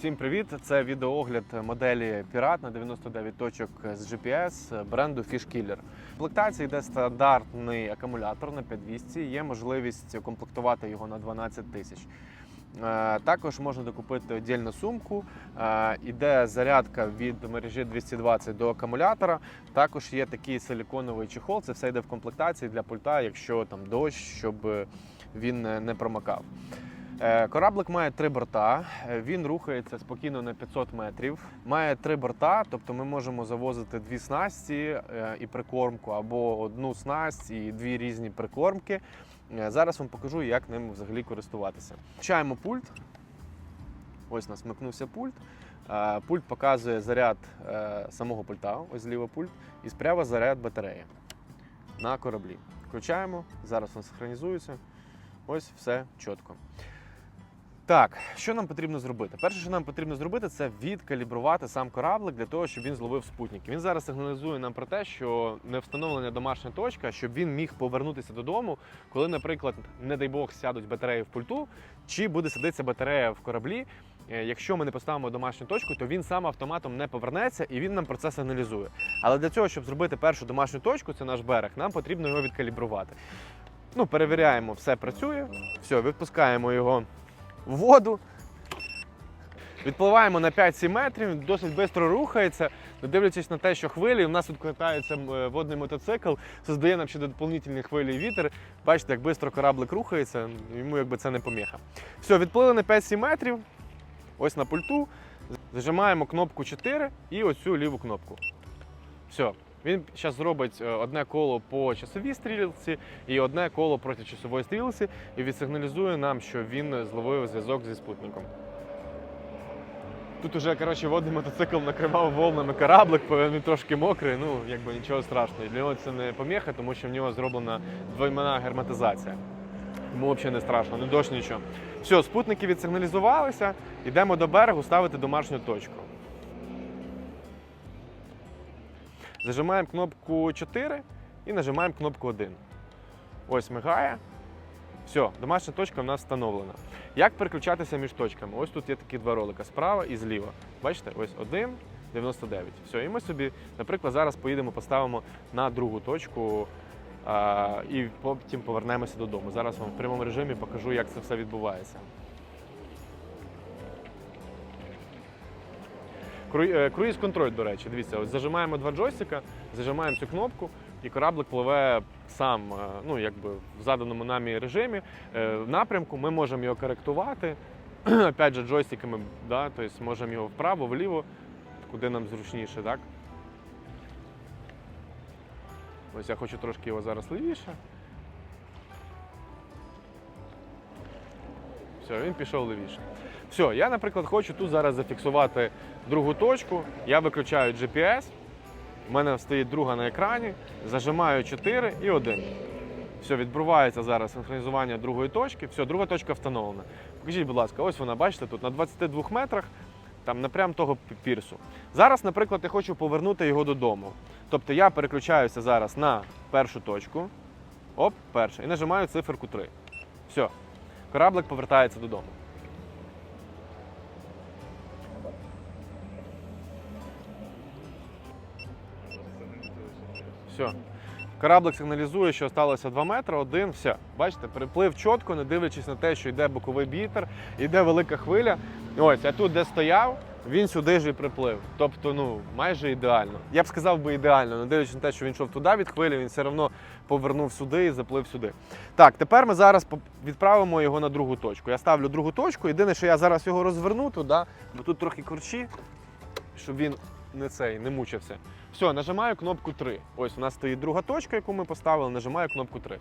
Всім привіт! Це відеоогляд моделі Пірат на 99 точок з GPS бренду Fishkiller. В комплектації йде стандартний акумулятор на 5200, є можливість комплектувати його на 12 тисяч. Е, Також можна докупити віддільну сумку. Е, Іде зарядка від мережі 220 до акумулятора. Також є такий силіконовий чехол. Це все йде в комплектації для пульта, якщо там дощ, щоб він не промокав. Е, Кораблик має три борта, е, він рухається спокійно на 500 метрів. Має три борта, тобто ми можемо завозити дві снасті е, і прикормку, або одну снасть і дві різні прикормки. Зараз вам покажу, як ним взагалі користуватися. Включаємо пульт. Ось у нас вмикнувся пульт. Пульт показує заряд самого пульта, ось зліва пульт, і справа заряд батареї на кораблі. Включаємо, зараз він синхронізується. Ось все чітко. Так, що нам потрібно зробити? Перше, що нам потрібно зробити, це відкалібрувати сам кораблик для того, щоб він зловив спутники. Він зараз сигналізує нам про те, що не встановлена домашня точка, щоб він міг повернутися додому, коли, наприклад, не дай Бог, сядуть батареї в пульту, чи буде сидитися батарея в кораблі. Е, Якщо ми не поставимо домашню точку, то він сам автоматом не повернеться і він нам про це сигналізує. Але для цього, щоб зробити першу домашню точку, це наш берег, нам потрібно його відкалібрувати. Ну, перевіряємо, все працює. Все, відпускаємо його в воду. Відпливаємо на 5-7 метрів, досить швидко рухається. Не дивлячись на те, що хвилі, у нас тут катається водний мотоцикл, создає нам ще доповнительні хвилі і вітер. Бачите, як швидко кораблик рухається, йому якби це не поміха. Все, відплили на 5-7 метрів. Ось на пульту. Зажимаємо кнопку 4 і оцю ліву кнопку. Все. Він зараз зробить е, одне коло по часовій стрілці і одне коло проти часової стрілці і відсигналізує нам, що він зловив зв'язок зі спутником. Тут уже коротше, водний мотоцикл накривав волнами кораблик, він трошки мокрий, ну якби нічого страшного. Для нього це не поміха, тому що в нього зроблена двоймана герметизація. Йому взагалі не страшно, не дощ нічого. Все, спутники відсигналізувалися, йдемо до берегу ставити домашню точку. Зажимаємо кнопку 4 і нажимаємо кнопку 1. Ось мигає. Все, домашня точка в нас встановлена. Як переключатися між точками? Ось тут є такі два ролика справа і зліва. Бачите, ось 1, 99. Все, і ми собі, наприклад, зараз поїдемо, поставимо на другу точку а, і потім повернемося додому. Зараз вам в прямому режимі покажу, як це все відбувається. Е, Круїз-контроль, до речі, дивіться, ось зажимаємо два джойстика, зажимаємо цю кнопку, і кораблик пливе сам, е, ну якби в заданому нами режимі. Е, напрямку ми можемо його коректувати. Опять же, джойстиками, да, тобто можемо його вправо, вліво, куди нам зручніше, так? Ось я хочу трошки його зараз лівіше. Все, він пішов лівіше. Все, я, наприклад, хочу тут зараз зафіксувати другу точку. Я виключаю GPS. У мене стоїть друга на екрані, зажимаю 4 і 1. Все, відбувається зараз синхронізування другої точки. Все, друга точка встановлена. Покажіть, будь ласка, ось вона, бачите, тут на 22 метрах, там напрям того пірсу. Зараз, наприклад, я хочу повернути його додому. Тобто я переключаюся зараз на першу точку. Оп, перша. І нажимаю циферку 3. Все. Кораблик повертається додому. Все. Кораблик сигналізує, що залишилося 2 метри, один, все. Бачите, приплив чітко, не дивлячись на те, що йде боковий бітер, йде велика хвиля. Ось, а тут, де стояв, він сюди ж і приплив. Тобто, ну, майже ідеально. Я б сказав би ідеально, не дивлячись на те, що він йшов туди від хвилі, він все одно повернув сюди і заплив сюди. Так, тепер ми зараз відправимо його на другу точку. Я ставлю другу точку. Єдине, що я зараз його розверну туди, бо тут трохи корчі, щоб він не цей, не мучився. Все, нажимаю кнопку 3. Ось у нас стоїть друга точка, яку ми поставили, нажимаю кнопку 3.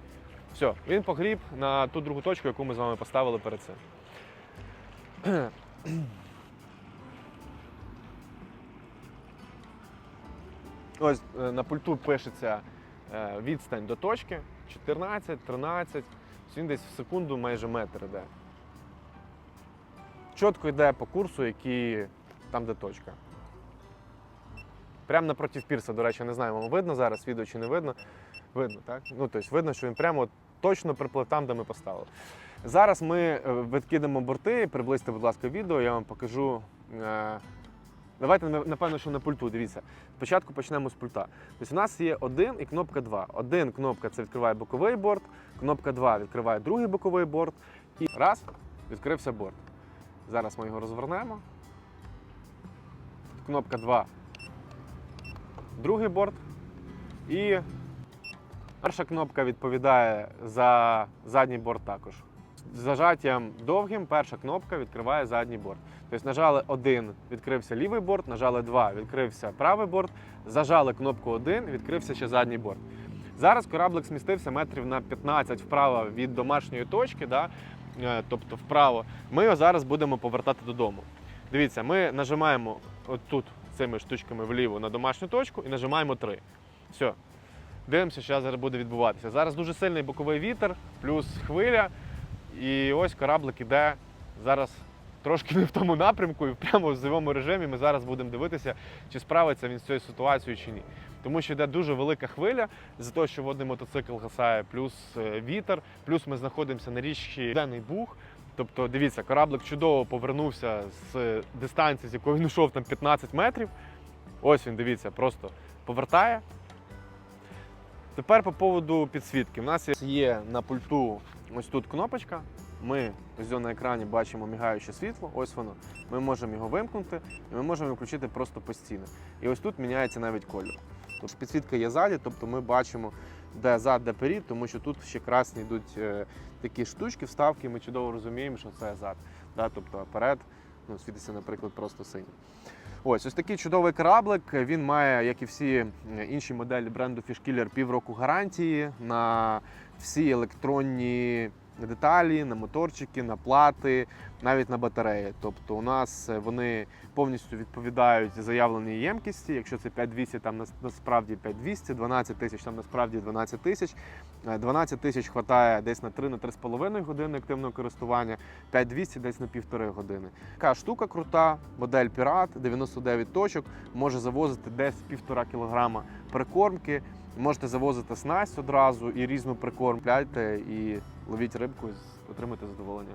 Все, він погріб на ту другу точку, яку ми з вами поставили перед цим. Ось е, на пульту пишеться е, відстань до точки 14, 13, він десь в секунду майже метр йде. Чітко йде по курсу, який там, де точка. Прямо напроти пірса, до речі, не знаю, вам видно зараз відео чи не видно. Видно, так? Ну, тобто видно, що він прямо точно приплив там, де ми поставили. Зараз ми е, відкинемо борти, приблизьте, будь ласка, відео, я вам покажу Давайте напевно, що на пульту. Дивіться. Спочатку почнемо з пульта. Тобто у нас є один і кнопка 2. Один кнопка це відкриває боковий борт, кнопка 2 відкриває другий боковий борт. І раз, відкрився борт. Зараз ми його розвернемо. Кнопка 2. Другий борт. І перша кнопка відповідає за задній борт також. З зажаттям довгим перша кнопка відкриває задній борт. Тобто нажали один, відкрився лівий борт, нажали два, відкрився правий борт, зажали кнопку 1, відкрився ще задній борт. Зараз кораблик смістився метрів на 15 вправо від домашньої точки, да? е, тобто вправо. Ми його зараз будемо повертати додому. Дивіться, ми нажимаємо отут цими штучками вліво на домашню точку і нажимаємо 3. Все. Дивимося, що зараз буде відбуватися. Зараз дуже сильний боковий вітер, плюс хвиля. І ось кораблик іде зараз трошки не в тому напрямку, і прямо в живому режимі ми зараз будемо дивитися, чи справиться він з цією ситуацією чи ні. Тому що йде дуже велика хвиля за те, що водний мотоцикл гасає, плюс е, вітер, плюс ми знаходимося на річці Денний Буг. Тобто, дивіться, кораблик чудово повернувся з дистанції, з якої він йшов там 15 метрів. Ось він, дивіться, просто повертає. Тепер по поводу підсвітки. У нас є на пульту ось тут кнопочка. Ми ось на екрані бачимо мігаюче світло, ось воно. Ми можемо його вимкнути, і ми можемо включити просто постійно. І ось тут міняється навіть колір. Тож підсвітка є ззаді, тобто ми бачимо, де зад, де перед, тому що тут ще красні йдуть е, такі штучки, вставки, і ми чудово розуміємо, що це зад. Да? Тобто перед ну, світиться, наприклад, просто синій. Ось ось такий чудовий кораблик. Він має, як і всі інші моделі бренду Fishkiller, півроку гарантії на всі електронні деталі, на моторчики, на плати, навіть на батареї. Тобто у нас е, вони повністю відповідають заявленій ємкісті. Якщо це 5200, там нас- насправді 5200, 12 тисяч, там насправді 12 тисяч. Е, 12 тисяч вистачає десь на 3-3,5 години активного користування, 5200 десь на півтори години. Така штука крута, модель Пірат, 99 точок, може завозити десь півтора кілограма прикормки. Можете завозити снасть одразу і різну прикорм. Пляйте і ловіть рибку, отримайте задоволення.